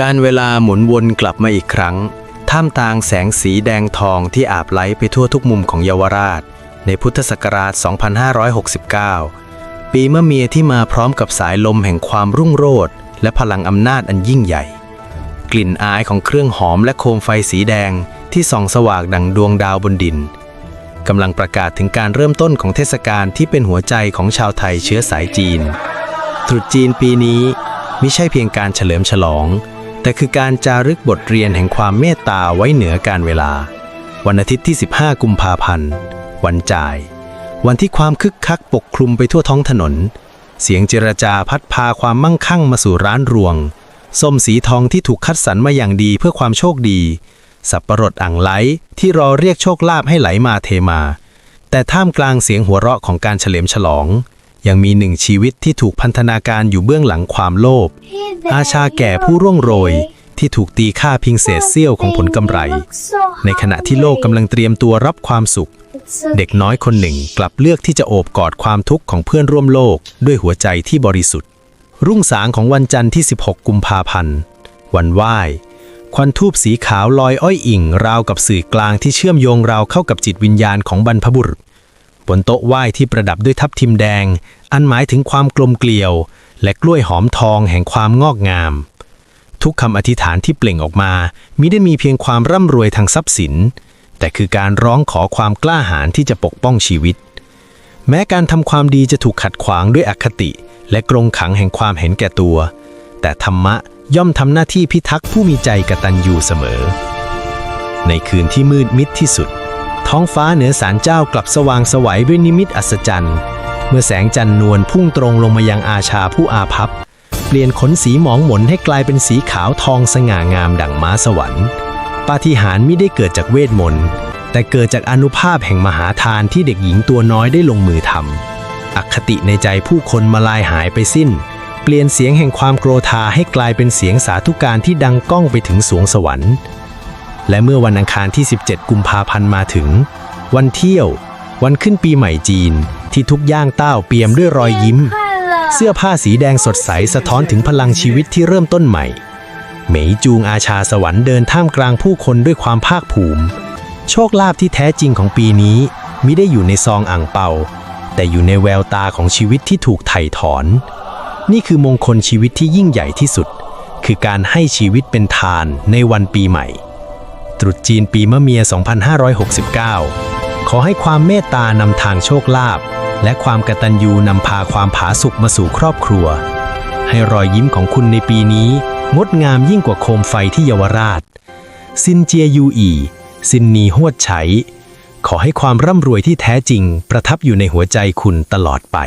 การเวลาหมุนวนกลับมาอีกครั้ง ท่ามกลางแสงสีแดงทองที่อาบไหลไปทั่วทุกมุมของเยาวราช ในพุทธศักราช 2569 ปีเมะเมียที่มาพร้อมกับสายลมแห่งความรุ่งโรจน์และพลังอำนาจอันยิ่งใหญ่ กลิ่นอายของเครื่องหอมและโคมไฟสีแดงที่ส่องสว่างดังดวงดาวบนดินกำลังประกาศถึงการเริ่มต้นของเทศกาลที่เป็นหัวใจของชาวไทยเชื้อสายจีน ตรุษจีนปีนี้ไม่ใช่เพียงการเฉลิมฉลอง แต่คือการจารึกบทเรียนแห่งความเมตตาไว้เหนือการเวลา วันอาทิตย์ที่ 15 กุมภาพันธ์ วันจ่าย วันที่ความคึกคักปกคลุมไปทั่วท้องถนน เสียงเจรจาพัดพาความมั่งคั่งมาสู่ร้านรวง ส้มสีทองที่ถูกคัดสรรมาอย่างดีเพื่อความโชคดี สับประรดอ่างไหลที่รอเรียกโชคลาภให้ไหลมาเทมา แต่ท่ามกลางเสียงหัวเราะของการเฉลิมฉลอง ยังมีหนึ่งชีวิตที่ถูกพันธนาการอยู่เบื้องหลังความโลภ อาชาแก่ผู้ร่วงโรยที่ถูกตีค่าเพียงเศษเสี้ยวของผลกำไร ในขณะที่โลกกำลังเตรียมตัวรับความสุข เด็กน้อยคนหนึ่งกลับเลือกที่จะโอบกอดความทุกข์ของเพื่อนร่วมโลกด้วยหัวใจที่บริสุทธิ์ รุ่งสางของวันจันทร์ที่ 16 กุมภาพันธ์ วันไหว้ควันทูบสีขาวลอยอ้อยอิ่ง ราวกับสื่อกลางที่เชื่อมโยงเราเข้ากับจิตวิญญาณของบรรพบุรุษ บนโต๊ะไหว้ที่ประดับด้วยทับทิมแดง อันหมายถึงความกลมเกลียว และกล้วยหอมทองแห่งความงอกงาม ทุกคำอธิษฐานที่เปล่งออกมามิได้มีเพียงความร่ำรวยทางทรัพย์สิน แต่คือการร้องขอความกล้าหาญที่จะปกป้องชีวิต แม้การทำความดีจะถูกขัดขวางด้วยอคติ และกรงขังแห่งความเห็นแก่ตัว แต่ธรรมะย่อมทำหน้าที่พิทักษ์ผู้มีใจกตัญญูเสมอ ในคืนที่มืดมิดที่สุด ท้องฟ้าเหนือศาลเจ้ากลับสว่างสวัยด้วยนิมิตอัศจรรย์ เมื่อแสงจันทร์นวลพุ่งตรงลงมายังอาชาผู้อาภัพ เปลี่ยนขนสีหมองหมนให้กลายเป็นสีขาวทองสง่างามดั่งม้าสวรรค์ ปาฏิหาริย์มิได้เกิดจากเวทมนต์แต่เกิดจากอนุภาพแห่งมหาทานที่เด็กหญิงตัวน้อยได้ลงมือทำอคติในใจผู้คนมาลายหายไปสิ้น เปลี่ยนเสียงแห่งความโกรธาให้กลายเป็นเสียงสาธุการที่ดังก้องไปถึงสวงสวรรค์ และเมื่อวันอังคารที่ 17 กุมภาพันธ์มาถึง วันเที่ยว วันขึ้นปีใหม่จีน ที่ทุกย่างต้าวเปี่ยมด้วยรอยยิ้ม เสื้อผ้าสีแดงสดใสสะท้อนถึงพลังชีวิตที่เริ่มต้นใหม่ เหมยจูงอาชาสวรรค์เดินท่ามกลางผู้คนด้วยความภาคภูมิ โชคลาภที่แท้จริงของปีนี้มิได้อยู่ในซองอ่างเปา แต่อยู่ในแววตาของชีวิตที่ถูกไถ่ถอน นี่คือมงคลชีวิตที่ยิ่งใหญ่ที่สุด คือการให้ชีวิตเป็นทานในวันปีใหม่ ตรุษจีนปีมะเมีย 2569 ขอให้ความเมตตานำทางโชคลาภและความกตัญญูนำพาความผาสุกมาสู่ครอบครัว ให้รอยยิ้มของคุณในปีนี้ งดงามยิ่งกว่าโคมไฟที่เยาวราช ซินเจียยูอีซินนีฮวดไฉขอให้ความร่ำรวยที่แท้จริง ประทับอยู่ในหัวใจคุณตลอดไป